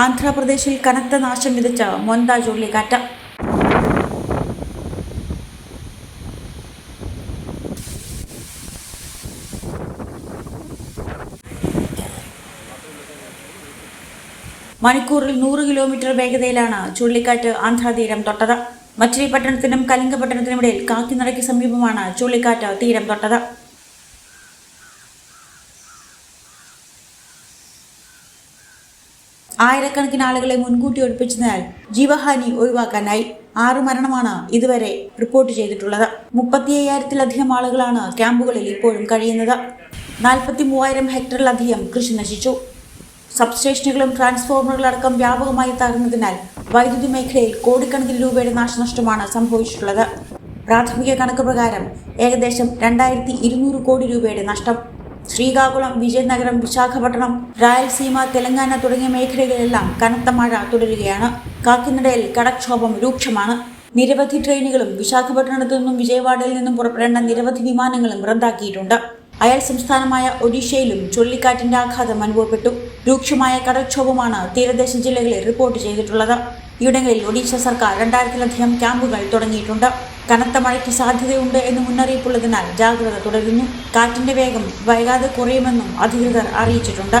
ആന്ധ്രാപ്രദേശിൽ കനത്ത നാശം വിതച്ച മൊന്ത ചുഴലിക്കാറ്റ്. മണിക്കൂറിൽ നൂറ് കിലോമീറ്റർ വേഗതയിലാണ് ചുഴലിക്കാറ്റ് ആന്ധ്രാതീരം തൊട്ടത്. മച്ചിലിപട്ടണത്തിനും കലിംഗപട്ടണത്തിനുമിടയിൽ കാക്കിനടയ്ക്ക് സമീപമാണ് ചുഴലിക്കാറ്റ് തീരം തൊട്ടത്. ആയിരക്കണക്കിന് ആളുകളെ മുൻകൂട്ടി ഒഴിപ്പിച്ചതിനാൽ ജീവഹാനി ഒഴിവാക്കാനായി ആറ് മരണമാണ് ഇതുവരെ റിപ്പോർട്ട് ചെയ്തിട്ടുള്ളത്. മുപ്പത്തി അയ്യായിരത്തിലധികം ആളുകളാണ് ക്യാമ്പുകളിൽ ഇപ്പോഴും കഴിയുന്നത്. നാൽപ്പത്തി മൂവായിരം ഹെക്ടറിലധികം കൃഷി നശിച്ചു. സബ്സ്റ്റേഷനുകളും ട്രാൻസ്ഫോർമറുകളടക്കം വ്യാപകമായി തകർന്നതിനാൽ വൈദ്യുതി മേഖലയിൽ കോടിക്കണക്കിന് രൂപയുടെ നാശനഷ്ടമാണ് സംഭവിച്ചിട്ടുള്ളത്. പ്രാഥമിക കണക്ക് പ്രകാരം ഏകദേശം രണ്ടായിരത്തി ഇരുന്നൂറ് കോടി രൂപയുടെ നഷ്ടം. ശ്രീകാകുളം വിജയനഗരം വിശാഖപട്ടണം രായലസീമ തെലങ്കാന തുടങ്ങിയ മേഖലകളിലെല്ലാം കനത്ത മഴ തുടരുകയാണ്. കാക്കിനടയിൽ കടക്ഷോഭം രൂക്ഷമാണ്. നിരവധി ട്രെയിനുകളും വിശാഖപട്ടണത്തു നിന്നും വിജയവാഡയിൽ നിന്നും പുറപ്പെടേണ്ട നിരവധി വിമാനങ്ങളും റദ്ദാക്കിയിട്ടുണ്ട്. അയൽ സംസ്ഥാനമായ ഒഡീഷയിലും ചുഴലിക്കാറ്റിന്റെ ആഘാതം അനുഭവപ്പെട്ടു. രൂക്ഷമായ കടൽക്ഷോഭമാണ് തീരദേശ ജില്ലകളിൽ റിപ്പോർട്ട് ചെയ്തിട്ടുള്ളത്. ഇവിടങ്ങളിൽ ഒഡീഷ സർക്കാർ രണ്ടായിരത്തിലധികം ക്യാമ്പുകൾ തുടങ്ങിയിട്ടുണ്ട്. കനത്ത മഴയ്ക്ക് സാധ്യതയുണ്ട് എന്ന് മുന്നറിയിപ്പുള്ളതിനാൽ ജാഗ്രത തുടരുന്നു. കാറ്റിന്റെ വേഗം വൈകാതെ കുറയുമെന്നും അധികൃതർ അറിയിച്ചിട്ടുണ്ട്.